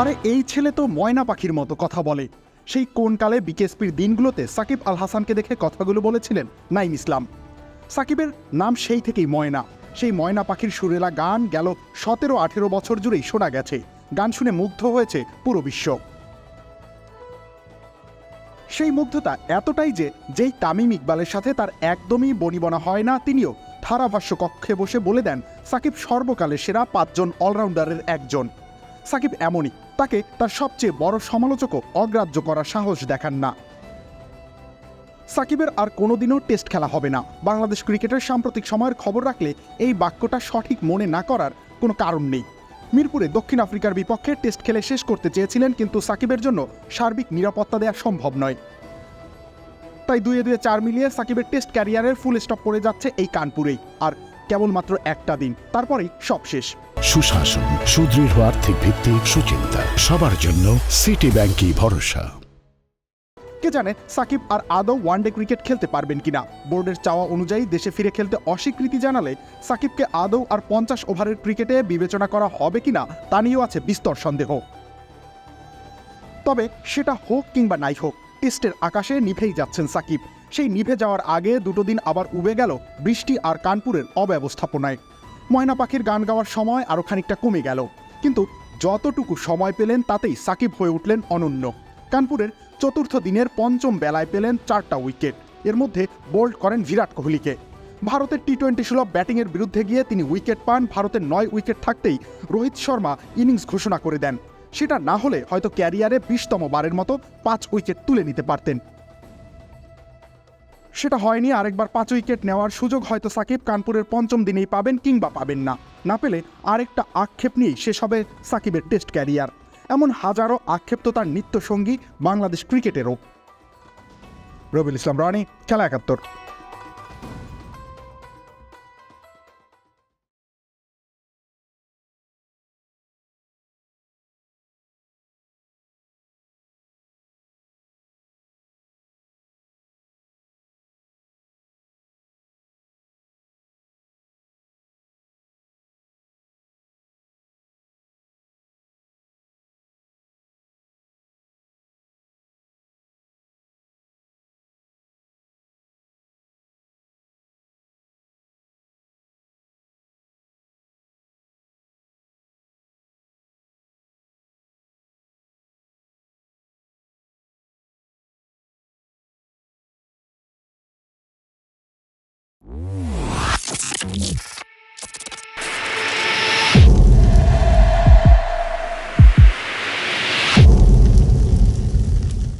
আরে এই ছেলে তো ময়না পাখির মতো কথা বলে। সেই কোন কালে বিকেএসপির দিনগুলোতে সাকিব আল হাসানকে দেখে কথাগুলো বলেছিলেন নাইম ইসলাম। সাকিবের নাম সেই থেকেই ময়না। সেই ময়না পাখির সুরেলা গান গেল সতেরো আঠেরো বছর জুড়েই শোনা গেছে। গান শুনে মুগ্ধ হয়েছে পুরো বিশ্ব। সেই মুগ্ধতা এতটাই যে যেই তামিম ইকবালের সাথে তার একদমই বনিবনা হয় না, তিনিও ধারাভাষ্য কক্ষে বসে বলে দেন, সাকিব সর্বকালের সেরা পাঁচজন অলরাউন্ডারের একজন। সাকিব এমনই তাকে তার সবচেয়ে বড় সমালোচকও অগ্রাহ্য করার সাহস দেখান না। সাকিবের আর কোনোদিনও টেস্ট খেলা হবে না। বাংলাদেশ ক্রিকেটের সাম্প্রতিক সময়ের খবর রাখলে এই বাক্যটা সঠিক মনে না করার কোনো কারণ নেই। মিরপুরে দক্ষিণ আফ্রিকার বিপক্ষে টেস্ট খেলে শেষ করতে চেয়েছিলেন কিন্তু সাকিবের জন্য সার্বিক নিরাপত্তা দেওয়া সম্ভব নয়। তাই দুয়ে দুয়ে চার মিলিয়ে সাকিবের টেস্ট ক্যারিয়ারের ফুল স্টপ পড়ে যাচ্ছে এই কানপুরেই। আর কেবলমাত্র একটা দিন, তারপরেই সব শেষ। সুশাসন, সুদৃঢ় আর্থিক ভিত্তি, সুচিন্তা, সবার জন্য সিটি ব্যাংকই ভরসা। কে জানে সাকিব আর আদৌ ওয়ানডে ক্রিকেট খেলতে পারবেন কিনা? বোর্ডের চাওয়া অনুযায়ী দেশে ফিরে খেলতে অস্বীকৃতি জানালে সাকিবকে আদৌ আর পঞ্চাশ ওভারের ক্রিকেটে বিবেচনা করা হবে কিনা তা নিয়েও আছে বিস্তর সন্দেহ। তবে সেটা হোক কিংবা নাই হোক, টেস্টের আকাশে নিভেই যাচ্ছেন সাকিব। সেই নিভে যাওয়ার আগে দুটো দিন আবার উবে গেল বৃষ্টি আর কানপুরের অব্যবস্থাপনায়। ময়না পাখির গান গাওয়ার সময় আরও খানিকটা কমে গেল। কিন্তু যতটুকু সময় পেলেন তাতেই সাকিব হয়ে উঠলেন অনন্য। কানপুরের চতুর্থ দিনের পঞ্চম বেলায় পেলেন চারটা উইকেট। এর মধ্যে বোল্ড করেন বিরাট কোহলিকে। ভারতের টি টোয়েন্টি সুলভ ব্যাটিংয়ের বিরুদ্ধে গিয়ে তিনি উইকেট পান, ভারতের নয় উইকেট থাকতেই রোহিত শর্মা ইনিংস ঘোষণা করে দেন। সেটা না হলে হয়তো ক্যারিয়ারে বিশতম বারের মতো পাঁচ উইকেট তুলে নিতে পারতেন। সেটা হয়নি, আরেকবার পাঁচ উইকেট নেওয়ার সুযোগ হয়তো সাকিব কানপুরের পঞ্চম দিনেই পাবেন কিংবা পাবেন না। না পেলে আরেকটা আক্ষেপ নিয়েই শেষ হবে সাকিবের টেস্ট ক্যারিয়ার। এমন হাজারো আক্ষেপ তো তার নিত্যসঙ্গী বাংলাদেশ ক্রিকেটেরও। রবিল ইসলাম রানি, খেলা একাত্তর।